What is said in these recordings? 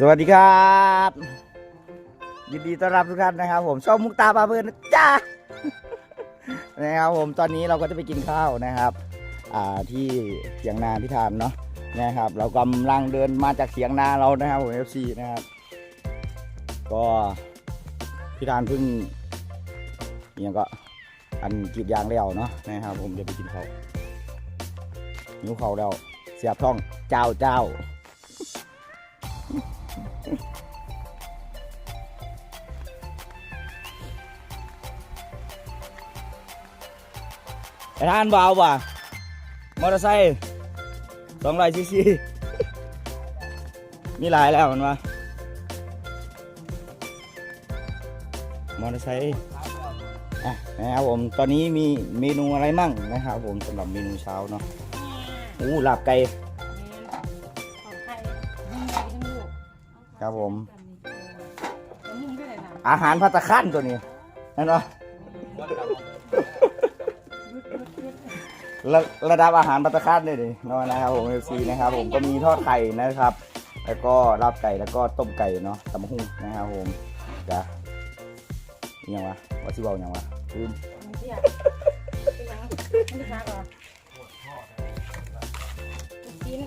สวัสดีครับ ยินดีต้อนรับทุกท่านนะครับ ผมช่องมุกตาปลาเบินนะจ้านะครับผมตอนนี้เราก็จะไปกินข้าวนะครับ อ่าที่เถียงนาพิธานเนาะนะครับ เรากำลังเดินมาจากเถียงนาเรานะครับผมเอฟซีนะครับ ก็พิธานเพิ่งอยังก็อันกรีดยางแล้วเนาะนะครับ ผมจะไปกินข้าวนิ้วเขาแล้วเสียบท้องเจ้าเจ้า ไอ้ท่านเบาว่ะมอเตอร์ไซค์สองร้อยซีซีมีหลายแล้วมันวะมอเตอร์ไซค์อะนะครับผมตอนนี้มีเมนูอะไรมั่งนะครับผมสำหรับเมนูเช้าเนาะอู้หลาบไก่ของไทยยิ่งใหญ่ทั้งลูกครับผม อาหารพัตตาคันตัวนี้นั่นเนาะ ระระดับอาหารพัตตาคันเลยดิเนาะนะครับผมเอฟซีนะครับผมก็มีทอดไข่นะครับ แล้วก็ลาบไก่แล้วก็ต้มไก่เนาะตำหุ่งนะครับผมจ้ะยังวะว่าสิเบาอิหยังวะลืมมึงเสียเป็นยังมึงจะเหรอชิ้น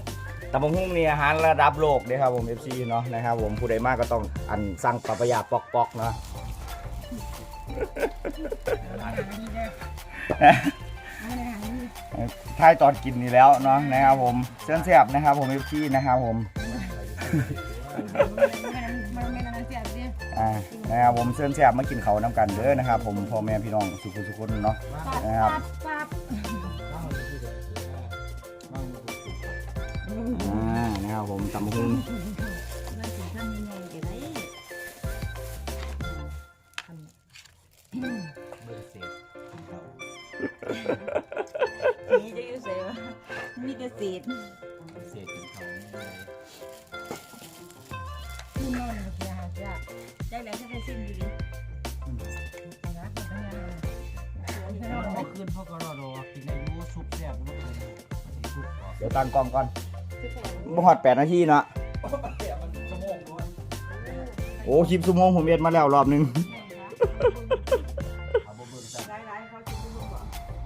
ตำหุ่งนี่อาหารระดับโลกเด้ครับผมเอฟซีเนาะนะครับผมผู้ใดมากก็ต้องอันสั่งปะปะยาปอกปอกๆเนาะ ท้ายตอนกินนี่แล้วเนาะนะครับผมเส้นแซ่บนะครับ ผมเอฟซีนะครับผมมันไม่นานเสียสิอ่านะครับผมเชิญแซ่บมากินเขาวน้ำกันเด้อนะครับ ผมพ่อแม่พี่น้องสุขุสุขุนเนาะปั๊บปั๊บปั๊บอ่านะครับผมตำหุ่ง มีเกษตรที่นอนเสียหาจ้ะได้แล้วถ้าได้สิ้นดีดีนะทำงานเมื่อคืนพ่อก็รอรอกินอายุซุปแซ่บเมื่อคืนซุปก่อนเดี๋ยวตั้งกล้องก่อนบ่ฮอดแปดนาทีเนาะแซ่บมันสมองด้วยโอ้คลิปชั่วโมงผมเอ็ดมาแล้วรอบหนึง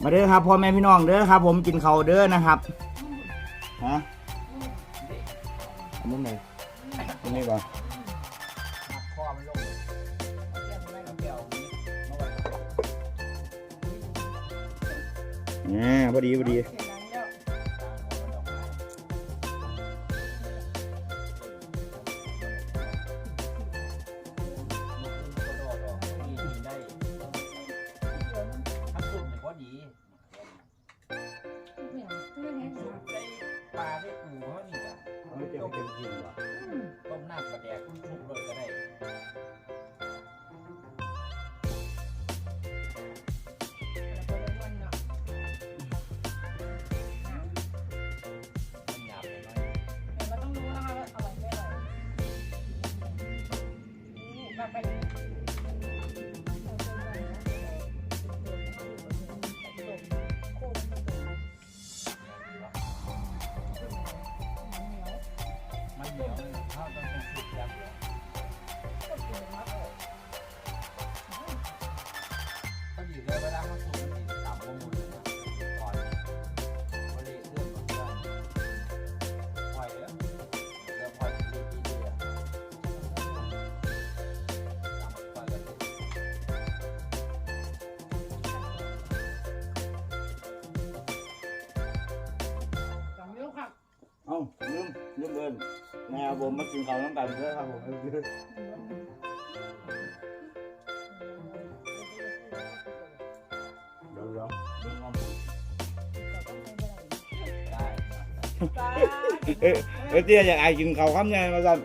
มาเด้อครับพ่อแม่พี่น้องเด้อครับ ผมกินเขาเด้อนะครับฮะมุมไหนมุมนี้ก่อนนี่พอมันลงเอดี ต้มต้ม เลยเวลาเขาสุกมันจะต่ำลงหมดเลยนะก่อนบริเรื่องของเรื่องปล่อยแล้วแล้วปล่อยทีทีเดียวต่ำปล่อยกันเลยเอ้าลืมลืมเอินนะครับผมมากินเขาวน้ำกันเด้อครับผม เอ๊ะเอ๊ะเตี้ยอยากไอกินเขาวคำไงมาสั่น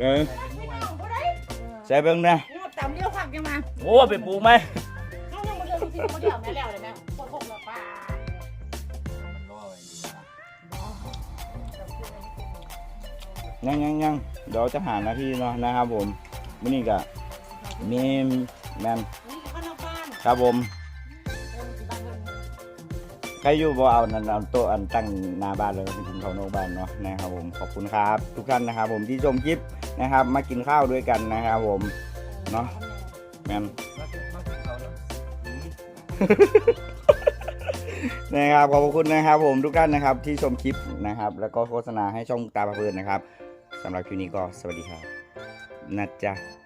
เออใส่เบิ่งนะต่ำเลี้ยวผักยังมาโอ้ไปปลูกไหมเข้ายังมาเดินที่มาเดี่ยวแม่แล้วเลยนะพวกพวกเราป้ามันรอไว้ดีนะยังยังยังเดี๋ยวจะหาหน้าที่เนาะนะครับผมวันนี้ก็มีแมนนี่ข้างนอกบ้านครับผม ใครอยู่บ่เอานั่นเอาต๊ะอันตั้งหน้าบ้านเลยไปกินข้าวนอกบ้านเนาะนะครับผมขอบคุณครับ ทุกท่านนะครับ ผมที่ชมคลิปนะครับ มากินข้าวด้วยกันนะครับผมเนาะแมนนะครับขอบคุณนะครับ ผมทุกท่านนะครับที่ชมคลิปนะครับ แล้วก็โฆษณาให้ช่องตาประเพลินนะครับสำหรับคลิปนี้ก็สวัสดีครับนะจ๊ะ